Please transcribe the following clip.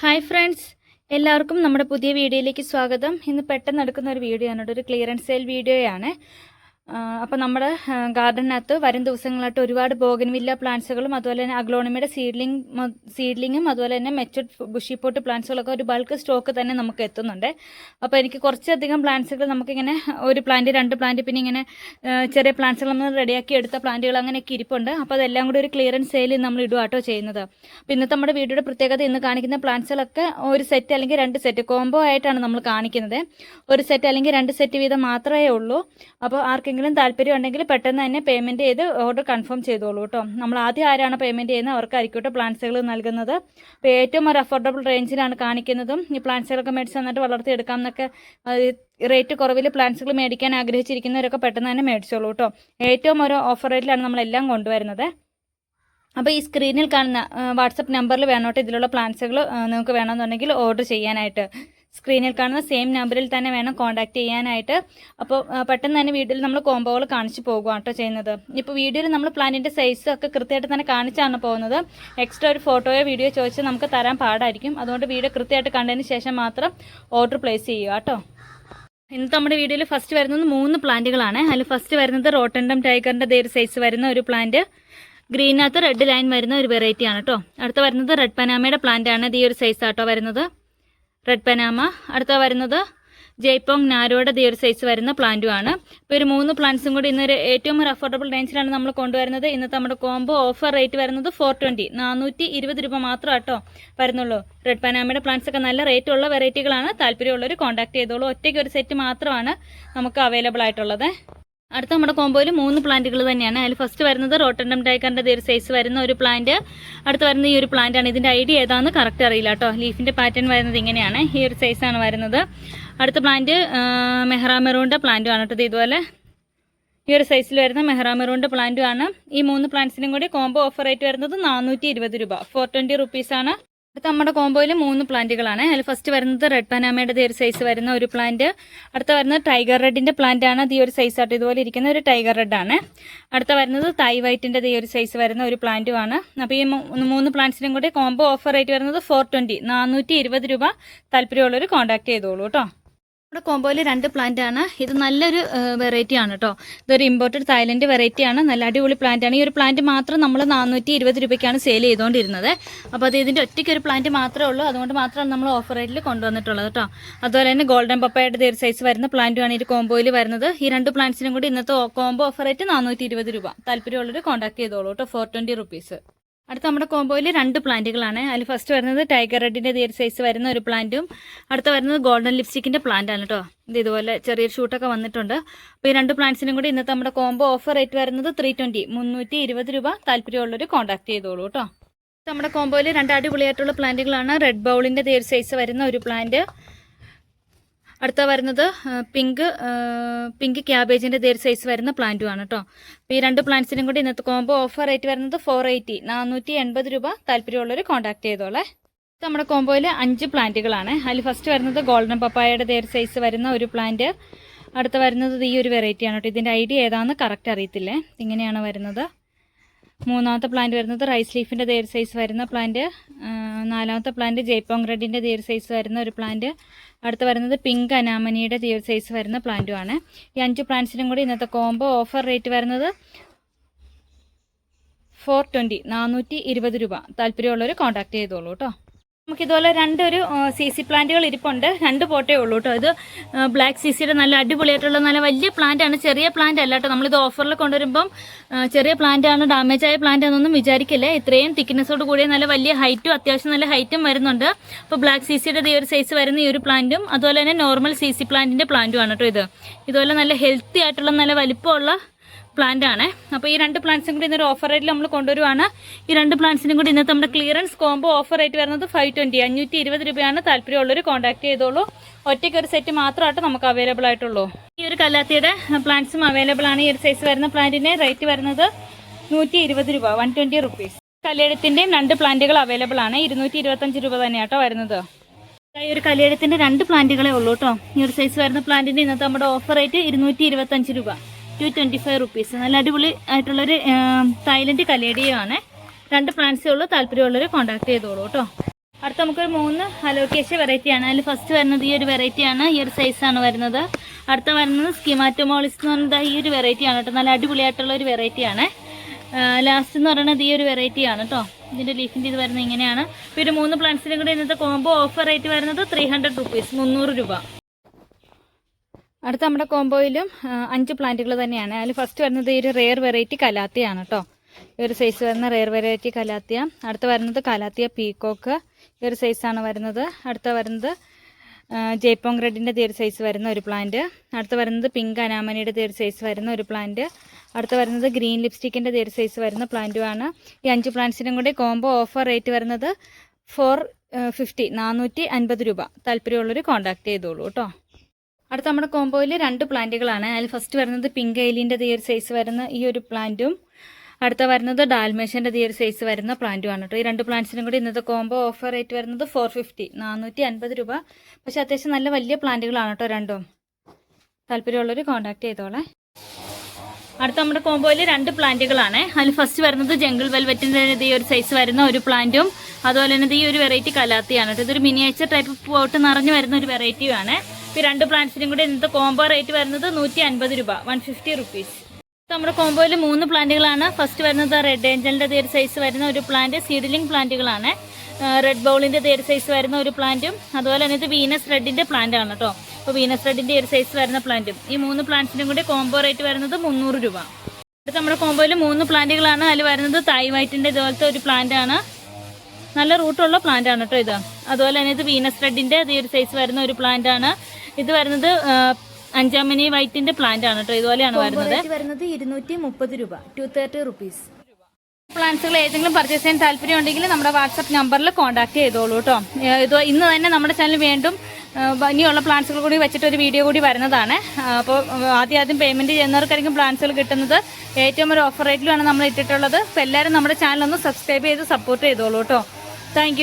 Hi friends എല്ലാവർക്കും നമ്മുടെ പുതിയ വീഡിയോയിലേക്ക് സ്വാഗതം. ഇന്ന് പെട്ടെന്ന് നടക്കുന്ന ഒരു വീഡിയോ ആണ്. ഒരു ക്ലിയറൻസ് സെയിൽ വീഡിയോയാണ്. അപ്പോൾ നമ്മുടെ ഗാർഡനകത്ത് വരും ദിവസങ്ങളായിട്ട് ഒരുപാട് ബോഗൻവില്ല പ്ലാന്റ്സുകളും അതുപോലെ തന്നെ അഗ്ലോണമിയുടെ സീഡ്ലിംഗ് സീഡ്ലിങ്ങും അതുപോലെ തന്നെ മെച്ചുഡ് ബുഷിപ്പോട്ട് പ്ലാന്റ്സുകളൊക്കെ ഒരു ബൾക്ക് സ്റ്റോക്ക് തന്നെ നമുക്ക് എത്തുന്നുണ്ട്. അപ്പോൾ എനിക്ക് കുറച്ചധികം പ്ലാന്റ്സുകൾ നമുക്കിങ്ങനെ ഒരു പ്ലാന്റ് രണ്ട് പ്ലാന്റ് പിന്നെ ഇങ്ങനെ ചെറിയ പ്ലാന്റ്സുകൾ നമ്മൾ റെഡിയാക്കി എടുത്ത പ്ലാന്റുകൾ അങ്ങനെയൊക്കെ ഇരിപ്പുണ്ട്. അപ്പോൾ അതെല്ലാം കൂടി ഒരു ക്ലിയറൻസ് സെയിൽ നമ്മൾ ഇടുവാട്ടോ ചെയ്യുന്നത്. അപ്പോൾ ഇന്നത്തെ നമ്മുടെ വീഡിയോയുടെ പ്രത്യേകത ഇന്ന് കാണിക്കുന്ന പ്ലാന്റ്സുകളൊക്കെ ഒരു സെറ്റ് അല്ലെങ്കിൽ രണ്ട് സെറ്റ് കോംബോ ആയിട്ടാണ് നമ്മൾ കാണിക്കുന്നത്. ഒരു സെറ്റ് അല്ലെങ്കിൽ രണ്ട് സെറ്റ് വീതം മാത്രമേ ഉള്ളൂ. അപ്പോൾ ആർക്കെങ്കിലും താല്പര്യം ഉണ്ടെങ്കിൽ പെട്ടെന്ന് തന്നെ പേയ്മെന്റ് ചെയ്ത് ഓർഡർ കൺഫേം ചെയ്തോളൂ കേട്ടോ നമ്മൾ ആദ്യം ആരാണ് പേയ്മെന്റ് ചെയ്യുന്നത്? അവർക്കായിരിക്കും പ്ലാന്റ്സുകൾ നൽകുന്നത്. അപ്പോൾ ഏറ്റവും ഒരു അഫോർഡബിൾ റേഞ്ചിലാണ് കാണിക്കുന്നതും. ഈ പ്ലാന്റ്സുകളൊക്കെ മേടിച്ച് തന്നിട്ട് വളർത്തിയെടുക്കാം എന്നൊക്കെ റേറ്റ് കുറവിൽ പ്ലാന്റ്സുകൾ മേടിക്കാൻ ആഗ്രഹിച്ചിരിക്കുന്നവരൊക്കെ പെട്ടെന്ന് തന്നെ മേടിച്ചോളൂ കേട്ടോ ഏറ്റവും ഒരു ഓഫർ റേറ്റിലാണ് നമ്മളെല്ലാം കൊണ്ടുവരുന്നത്. അപ്പോൾ ഈ സ്ക്രീനിൽ കാണുന്ന വാട്സപ്പ് നമ്പറിൽ വേണോട്ട് ഇതിലുള്ള പ്ലാൻസുകൾ നിങ്ങൾക്ക് വേണമെന്നുണ്ടെങ്കിൽ ഓർഡർ ചെയ്യാനായിട്ട്. സ്ക്രീനിൽ കാണുന്ന സെയിം നമ്പറിൽ തന്നെ വേണം കോൺടാക്ട് ചെയ്യാനായിട്ട്. അപ്പോൾ പെട്ടെന്ന് തന്നെ വീട്ടിൽ നമ്മൾ കോംബോകൾ കാണിച്ചു പോകുക കേട്ടോ ചെയ്യുന്നത്. ഇപ്പോൾ വീഡിയോയിൽ നമ്മൾ പ്ലാനിന്റെ സൈസ് ഒക്കെ കൃത്യമായിട്ട് തന്നെ കാണിച്ചാണ് പോകുന്നത്. എക്സ്ട്രാ ഒരു ഫോട്ടോയോ വീഡിയോ ചോദിച്ച് നമുക്ക് തരാൻ പാടായിരിക്കും. അതുകൊണ്ട് വീഡിയോ കൃത്യമായിട്ട് കണ്ടതിന് ശേഷം മാത്രം ഓർഡർ പ്ലേസ് ചെയ്യുക കേട്ടോ ഇന്നത്തെ നമ്മുടെ വീഡിയോയിൽ ഫസ്റ്റ് വരുന്നത് മൂന്ന് പ്ലാന്റുകളാണ്. അതിൽ ഫസ്റ്റ് വരുന്നത് റോട്ടൻഡം ടൈഗറിന്റെ ദേ ഒരു സൈസ് വരുന്ന ഒരു പ്ലാന്റ്. ഗ്രീനകത്ത് റെഡ് ലൈൻ വരുന്ന ഒരു വെറൈറ്റിയാണ് കേട്ടോ അടുത്ത വരുന്നത് റെഡ് പനാമയുടെ പ്ലാന്റ് ആണ്. ഇത് ഈ ഒരു സൈസ് ആട്ടോ വരുന്നത്. റെഡ് പനാമ അടുത്ത വരുന്നത് ജയ്പോങ് നാരോയുടെ ദിയർ സൈസ് വരുന്ന പ്ലാന്റും ആണ്. ഇപ്പോൾ ഒരു മൂന്ന് പ്ലാന്റ്സും കൂടി ഇന്നൊരു ഏറ്റവും ഒരു അഫോർഡബിൾ റേഞ്ചിലാണ് നമ്മൾ കൊണ്ടുവരുന്നത്. ഇന്നത്തെ നമ്മുടെ കോംബോ ഓഫർ റേറ്റ് വരുന്നത് ഫോർ ട്വന്റി നാനൂറ്റി ഇരുപത് രൂപ മാത്രം കേട്ടോ വരുന്നുള്ളൂ. റെഡ് പനാമയുടെ പ്ലാന്റ്സ് ഒക്കെ നല്ല റേറ്റ് ഉള്ള വെറൈറ്റികളാണ് താല്പര്യമുള്ളവർ കോൺടാക്ട് ചെയ്തോളൂ. ഒറ്റയ്ക്ക് ഒരു സെറ്റ് മാത്രമാണ് നമുക്ക് അവൈലബിൾ ആയിട്ടുള്ളത്. അടുത്ത നമ്മുടെ കോമ്പോയിൽ മൂന്ന് പ്ലാന്റുകൾ തന്നെയാണ്. അതിൽ ഫസ്റ്റ് വരുന്നത് റോട്ടൻഡം ടൈക്കറിന്റെ ഒരു സൈസ് വരുന്ന ഒരു പ്ലാന്റ്. അടുത്ത് വരുന്ന ഈ ഒരു പ്ലാന്റ് ആണ്. ഇതിന്റെ ഐഡിയ ഏതാണെന്ന് കറക്റ്റ് അറിയില്ല കേട്ടോ. ലീഫിന്റെ പാറ്റേൺ വരുന്നത് ഇങ്ങനെയാണ്. ഈ ഒരു സൈസാണ് വരുന്നത്. അടുത്ത പ്ലാന്റ് മെഹ്റാമെറൂണിന്റെ പ്ലാന്റും ആണ് കേട്ടോ ഇതുപോലെ. ഈ ഒരു സൈസിൽ വരുന്ന മെഹ്റാമെറൂണിന്റെ പ്ലാന്റും ആണ്. ഈ മൂന്ന് പ്ലാന്റ്സിനും കൂടി കോമ്പോ ഓഫർ ആയിട്ട് വരുന്നത് നാനൂറ്റി രൂപ. ഫോർ ട്വന്റി റുപ്പീസാണ് അടുത്ത നമ്മുടെ കോംബോയിൽ മൂന്ന് പ്ലാന്റുകളാണ്. അതിൽ ഫസ്റ്റ് വരുന്നത് റെഡ് പനാമയുടെ ഒരു സൈസ് വരുന്ന ഒരു പ്ലാന്റ് അടുത്ത വരുന്നത് ടൈഗർ റെഡിന്റെ പ്ലാന്റ് ആണ്. ഈ ഒരു സൈസ് ആയിട്ട് ഇതുപോലെ ഇരിക്കുന്ന ഒരു ടൈഗർ റെഡ് ആണ്. അടുത്ത വരുന്നത് തൈ വൈറ്റിന്റെ ഈ ഒരു സൈസ് വരുന്ന ഒരു പ്ലാന്റും ആണ്. അപ്പോൾ ഈ മൂന്ന് പ്ലാന്റ്സിനും കൂടി കോംബോ ഓഫർ റേറ്റ് വരുന്നത് ഫോർ ട്വന്റി നാനൂറ്റി ഇരുപത് രൂപ താല്പര്യമുള്ളവർ കോൺടാക്ട് ചെയ്തോളൂ കേട്ടോ. നമ്മുടെ കോമ്പോയിൽ രണ്ട് പ്ലാന്റ് ആണ്. ഇത് നല്ലൊരു വെറൈറ്റി ആണ് കേട്ടോ ഇതൊരു ഇമ്പോർട്ടഡ് തായ്ലൻഡ് വെറൈറ്റി ആണ്. നല്ല അടിപൊളി പ്ലാന്റ് ആണ്. ഈ ഒരു പ്ലാന്റ് മാത്രം നമ്മൾ നാനൂറ്റി ഇരുപത് രൂപയ്ക്കാണ് സെയിൽ ചെയ്തുകൊണ്ടിരുന്നത് അപ്പോൾ അത് ഇതിന്റെ ഒറ്റയ്ക്ക് ഒരു പ്ലാന്റ് മാത്രമേ ഉള്ളൂ. അതുകൊണ്ട് മാത്രമാണ് നമ്മൾ ഓഫർ റേറ്റിൽ കൊണ്ടുവന്നിട്ടുള്ളത് കേട്ടോ അതുപോലെ തന്നെ ഗോൾഡൻ പപ്പയുടെ ഒരു സൈസ് വരുന്ന പ്ലാന്റുമാണ് ഈ കോമ്പോയിൽ വരുന്നത്. ഈ രണ്ട് പ്ലാന്റ്സിനും കൂടി ഇന്നത്തെ കോമ്പോ ഓഫർ റേറ്റ് നാനൂറ്റി രൂപ. താല്പര്യമുള്ളവർ കോൺടാക്ട് ചെയ്തോളൂ കേട്ടോ ഫോർ ട്വന്റി റുപ്പീസ് അടുത്ത നമ്മുടെ കോമ്പോയിൽ രണ്ട് പ്ലാന്റുകളാണ്. അതിൽ ഫസ്റ്റ് വരുന്നത് ടൈഗർ റെഡിന്റെ ഒരു സൈസ് വരുന്ന ഒരു പ്ലാന്റും അടുത്ത വരുന്നത് ഗോൾഡൻ ലിപ്സ്റ്റിക്കിന്റെ പ്ലാന്റ് ആണ് കേട്ടോ ഇത് ഇതുപോലെ ചെറിയൊരു ഷൂട്ടൊക്കെ വന്നിട്ടുണ്ട്. അപ്പോൾ ഈ രണ്ട് പ്ലാന്റ്സിനും കൂടി ഇന്നത്തെ നമ്മുടെ കോമ്പോ ഓഫർ റേറ്റ് വരുന്നത് ത്രീ ട്വന്റി മുന്നൂറ്റി ഇരുപത് രൂപ താല്പര്യമുള്ളവർ കോൺടാക്ട് ചെയ്തോളൂ കേട്ടോ നമ്മുടെ കോമ്പോയിൽ രണ്ട് അടിപൊളിയായിട്ടുള്ള പ്ലാന്റുകളാണ് റെഡ് ബൗളിന്റെ ഒരു സൈസ് വരുന്ന ഒരു പ്ലാന്റ് അടുത്ത വരുന്നത് പിങ്ക് പിങ്ക് ക്യാബേജിന്റെ ദേർ സൈസ് വരുന്ന പ്ലാന്റും ആണ് കേട്ടോ അപ്പോൾ ഈ രണ്ട് പ്ലാന്റ്സിനും കൂടി ഇന്നത്തെ കോംബോ ഓഫർ റേറ്റ് വരുന്നത് ഫോർ എയ്റ്റി നാനൂറ്റി എൺപത് രൂപ താല്പര്യമുള്ളവർ കോൺടാക്ട് ചെയ്തോളെ. നമ്മുടെ കോംബോയിൽ അഞ്ച് പ്ലാന്റുകളാണ് അതിൽ ഫസ്റ്റ് വരുന്നത് ഗോൾഡൻ പപ്പായയുടെ ദേർ സൈസ് വരുന്ന ഒരു പ്ലാന്റ് അടുത്ത വരുന്നത് ഈ ഒരു വെറൈറ്റി ആണ് കേട്ടോ ഇതിന്റെ ഐഡിയ ഏതാണെന്ന് കറക്റ്റ് അറിയത്തില്ലേ? ഇങ്ങനെയാണ് വരുന്നത്. മൂന്നാമത്തെ പ്ലാന്റ് വരുന്നത് റൈസ് ലീഫിന്റെ ദേർ സൈസ് വരുന്ന പ്ലാന്റ് നാലാമത്തെ പ്ലാന്റ് ജയ്പോങ് റെഡിന്റെ തീർ സൈസ് വരുന്ന ഒരു പ്ലാന്റ് അടുത്ത് വരുന്നത് പിങ്ക് അനാമനിയുടെ തീർ സൈസ് വരുന്ന പ്ലാന്റുമാണ് ഈ അഞ്ച് പ്ലാന്റ്സിനും കൂടി ഇന്നത്തെ കോംബോ ഓഫർ റേറ്റ് വരുന്നത് ഫോർ ട്വന്റി നാനൂറ്റി ഇരുപത് രൂപ. താല്പര്യമുള്ളവർ കോൺടാക്ട് ചെയ്തോളൂ കേട്ടോ. നമുക്ക് രണ്ട് രണ്ടൊരു സി സി പ്ലാന്റുകൾ ഇരിപ്പുണ്ട്. രണ്ട് പോട്ടേ ഉള്ളൂ കേട്ടോ ഇത് ബ്ലാക്ക് സി സിയുടെ നല്ല അടിപൊളിയായിട്ടുള്ള നല്ല വലിയ പ്ലാന്റ് ആണ്. ചെറിയ പ്ലാന്റ് അല്ല കേട്ടോ നമ്മളിത് ഓഫറിൽ കൊണ്ടുവരുമ്പം ചെറിയ പ്ലാന്റ് ആണ് ഡാമേജ് ആയ പ്ലാന്റ് ആണെന്നൊന്നും വിചാരിക്കില്ലേ. ഇത്രയും തിക്നെസ്സോട് കൂടിയ നല്ല വലിയ ഹൈറ്റും അത്യാവശ്യം നല്ല ഹൈറ്റും വരുന്നുണ്ട്. അപ്പോൾ ബ്ലാക്ക് സി സിയുടെ ഈ ഒരു സൈസ് വരുന്ന ഈ ഒരു പ്ലാന്റും അതുപോലെ തന്നെ നോർമൽ സി സി പ്ലാന്റിന്റെ പ്ലാന്റും ആണ് കേട്ടോ ഇത്. ഇതുപോലെ നല്ല ഹെൽത്തി ആയിട്ടുള്ള നല്ല വലിപ്പമുള്ള പ്ലാന്റ് ആണ്. അപ്പോൾ ഈ രണ്ട് പ്ലാന്റ്സും കൂടി ഇന്നൊരു ഓഫർ റേറ്റിൽ നമ്മൾ കൊണ്ടുവരുവാണ്. ഈ രണ്ട് പ്ലാന്റ്സിനും കൂടി ഇന്നത്തെ നമ്മുടെ ക്ലിയറൻസ് കോംബോ ഓഫർ റേറ്റ് വരുന്നത് ഫൈവ് ട്വന്റി അഞ്ഞൂറ്റി ഇരുപത് രൂപയാണ് താല്പര്യമുള്ളവർ കോൺടാക്ട് ചെയ്തോളൂ. ഒറ്റയ്ക്ക് ഒരു സെറ്റ് മാത്രമായിട്ട് നമുക്ക് അവൈലബിൾ ആയിട്ടുള്ളൂ. ഈ ഒരു കല്ലാത്തിയുടെ പ്ലാന്റ്സും അവൈലബിൾ ആണ്. ഈ ഒരു സൈസ് വരുന്ന പ്ലാന്റിന് റേറ്റ് വരുന്നത് നൂറ്റി ഇരുപത് രൂപ വൺ ട്വന്റി റുപ്പീസ് കല്യാണത്തിന്റെയും രണ്ട് പ്ലാന്റുകൾ അവൈലബിൾ ആണ്. ഇരുന്നൂറ്റി ഇരുപത്തഞ്ച് രൂപ തന്നെയാട്ടോ വരുന്നത്. ഈ ഒരു കല്യാണത്തിന്റെ രണ്ട് പ്ലാന്റുകളെ ഉള്ളൂ കേട്ടോ ഈ ഒരു സൈസ് വരുന്ന പ്ലാന്റിന്റെ ഇന്നത്തെ നമ്മുടെ ഓഫർ റേറ്റ് ഇരുന്നൂറ്റി രൂപ. ടു ട്വന്റി ഫൈവ് റുപ്പീസ് നല്ല അടിപൊളി ആയിട്ടുള്ളൊരു തായ്ലൻഡ് കലേഡിയാണ് രണ്ട് പ്ലാന്റ്സേ ഉള്ളൂ. താല്പര്യമുള്ളവർ കോൺടാക്ട് ചെയ്തോളൂ കേട്ടോ. അടുത്ത നമുക്കൊരു മൂന്ന് അലോക്കേഷ്യ വെറൈറ്റി ആണ്. അതിൽ ഫസ്റ്റ് വരുന്നത് ഈ ഒരു വെറൈറ്റി ആണ്. ഈ ഒരു സൈസ് ആണ് വരുന്നത്. അടുത്ത വരുന്നത് സ്കിമാറ്റോമോളിസ് എന്ന് പറയുന്നത് ഈ ഒരു വെറൈറ്റി ആണ് കേട്ടോ. നല്ല അടിപൊളിയായിട്ടുള്ള ഒരു വെറൈറ്റി ആണ്. ലാസ്റ്റ് എന്ന് പറയുന്നത് ഈ ഒരു വെറൈറ്റി ആണ് കേട്ടോ. ഇതിന്റെ ലീഫിന്റെ ഇത് വരുന്നത് ഇങ്ങനെയാണ്. പിന്നെ മൂന്ന് പ്ലാന്റ്സിനും കൂടി ഇന്നത്തെ കോംബോ ഓഫർ റേറ്റ് വരുന്നത് ത്രീ ഹൺഡ്രഡ് റുപ്പീസ് മുന്നൂറ് രൂപ. അടുത്ത നമ്മുടെ കോംബോയിലും അഞ്ച് പ്ലാന്റുകൾ തന്നെയാണ്. അതിൽ ഫസ്റ്റ് വരുന്നത് ഈ ഒരു റെയർ വെറൈറ്റി കലാത്തിയാണ് കേട്ടോ ഈ ഒരു സൈസ് വരുന്ന റെയർ വെറൈറ്റി കലാത്തിയ. അടുത്ത വരുന്നത് കലാത്തിയ പീക്കോക്ക് ഈ ഒരു സൈസാണ് വരുന്നത്. അടുത്ത വരുന്നത് ജയ്പോങ് റെഡിന്റെ തീർ സൈസ് വരുന്ന ഒരു പ്ലാന്റ് അടുത്ത വരുന്നത് പിങ്ക് അനാമനിയുടെ തീർ സൈസ് വരുന്ന ഒരു പ്ലാന്റ് അടുത്ത വരുന്നത് ഗ്രീൻ ലിപ്സ്റ്റിക്കിന്റെ തീർ സൈസ് വരുന്ന പ്ലാന്റുമാണ് ഈ അഞ്ച് പ്ലാന്റ്സിനും കൂടി കോംബോ ഓഫർ റേറ്റ് വരുന്നത് ഫോർ ഫിഫ്റ്റി നാനൂറ്റി അൻപത് രൂപ. താല്പര്യമുള്ളവർ കോൺടാക്ട് ചെയ്തോളൂ കേട്ടോ അടുത്ത നമ്മുടെ കോംബോയിൽ രണ്ട് പ്ലാന്റുകളാണ്. അതിൽ ഫസ്റ്റ് വരുന്നത് പിങ്ക് എയിലിന്റെ ഈ സൈസ് വരുന്ന ഈ ഒരു പ്ലാന്റും അടുത്ത വരുന്നത് ഡാൽമേഷന്റെ ഈ സൈസ് വരുന്ന പ്ലാന്റുമാണ് കേട്ടോ ഈ രണ്ട് പ്ലാന്റ്സിനും കൂടി ഇന്നത്തെ കോംബോ ഓഫർ റേറ്റ് വരുന്നത് ഫോർ ഫിഫ്റ്റി നാനൂറ്റി അൻപത് രൂപ. പക്ഷേ അത്യാവശ്യം നല്ല വലിയ പ്ലാന്റുകളാണ് കേട്ടോ രണ്ടും. താല്പര്യമുള്ളവർ കോൺടാക്ട് ചെയ്തോളെ. അടുത്ത നമ്മുടെ കോംബോയിൽ രണ്ട് പ്ലാന്റുകളാണ്. അതിൽ ഫസ്റ്റ് വരുന്നത് ജംഗിൾ വെൽവെറ്റിന്റെ ഈ ഒരു സൈസ് വരുന്ന ഒരു പ്ലാന്റും അതുപോലെ തന്നെ ഈ ഒരു വെറൈറ്റി കലാത്തിയാണ് കേട്ടോ ഇതൊരു മിനിയേച്ചർ ടൈപ്പ് പോട്ട് നിറഞ്ഞു വരുന്ന ഒരു വെറൈറ്റിയാണ് ഈ രണ്ട് പ്ലാന്റ്സിനും കൂടി ഇന്നത്തെ കോംബോ റേറ്റ് വരുന്നത് നൂറ്റി അൻപത് രൂപ വൺ ഫിഫ്റ്റി റുപ്പീസ് നമ്മുടെ കോംബോയിൽ മൂന്ന് പ്ലാന്റുകളാണ്. ഫസ്റ്റ് വരുന്നത് റെഡ് ഏഞ്ചലിന്റെ ഒരു സൈസ് വരുന്ന ഒരു പ്ലാന്റ് സീഡ്ലിംഗ് പ്ലാന്റുകളാണ്. റെഡ് ബൗളിന്റെ ഒരു സൈസ് വരുന്ന ഒരു പ്ലാന്റും അതുപോലെ തന്നെ ഇത് വീനസ് റെഡിന്റെ പ്ലാന്റ് ആണ് കേട്ടോ. അപ്പോൾ വീനസ് റെഡിന്റെ ഒരു സൈസ് വരുന്ന പ്ലാന്റും. ഈ മൂന്ന് പ്ലാന്റ്സിനും കൂടി കോംബോ റേറ്റ് വരുന്നത് മുന്നൂറ് രൂപ. അടുത്ത നമ്മുടെ കോംബോയിൽ മൂന്ന് പ്ലാന്റുകളാണ്. അതിൽ വരുന്നത് തായ് വൈറ്റിന്റെ ഇതുപോലത്തെ ഒരു പ്ലാന്റ് ആണ്. നല്ല റൂട്ടുള്ള പ്ലാന്റ് ആണ് കേട്ടോ ഇത്. അതുപോലെ തന്നെ ഇത് വീനസ് റെഡിന്റെ ഈ ഒരു സൈസ് വരുന്ന ഒരു പ്ലാന്റ് ആണ്. ഇത് വരുന്നത് അഞ്ചാമണി അഞ്ചാമനി വൈറ്റിന്റെ പ്ലാന്റ് ആണ് കേട്ടോ ഇതുപോലെയാണ് വരുന്നത്. വരുന്നത് ഇരുന്നൂറ്റി മുപ്പത് രൂപ ടു തേർട്ടി റുപ്പീസ് പ്ലാന്റ്സുകൾ ഏതെങ്കിലും പർച്ചേസ് ചെയ്യാൻ താല്പര്യം ഉണ്ടെങ്കിൽ നമ്മുടെ വാട്സപ്പ് നമ്പറിൽ കോൺടാക്ട് ചെയ്തോളൂ കേട്ടോ ഇത് ഇന്ന് തന്നെ നമ്മുടെ ചാനൽ വീണ്ടും ഇനിയുള്ള പ്ലാന്റ്സുകൾ കൂടി വെച്ചിട്ട് ഒരു വീഡിയോ കൂടി വരുന്നതാണ്. അപ്പോൾ ആദ്യം ആദ്യം പേയ്മെന്റ് ചെയ്യുന്നവർക്കായിരിക്കും പ്ലാന്റ്സുകൾ കിട്ടുന്നത്. ഏറ്റവും ഒരു ഓഫർ റേറ്റിലാണ് നമ്മൾ ഇട്ടിട്ടുള്ളത്. അപ്പോൾ എല്ലാവരും നമ്മുടെ ചാനൽ ഒന്ന് സബ്സ്ക്രൈബ് ചെയ്ത് സപ്പോർട്ട് ചെയ്തോളൂ കേട്ടോ താങ്ക്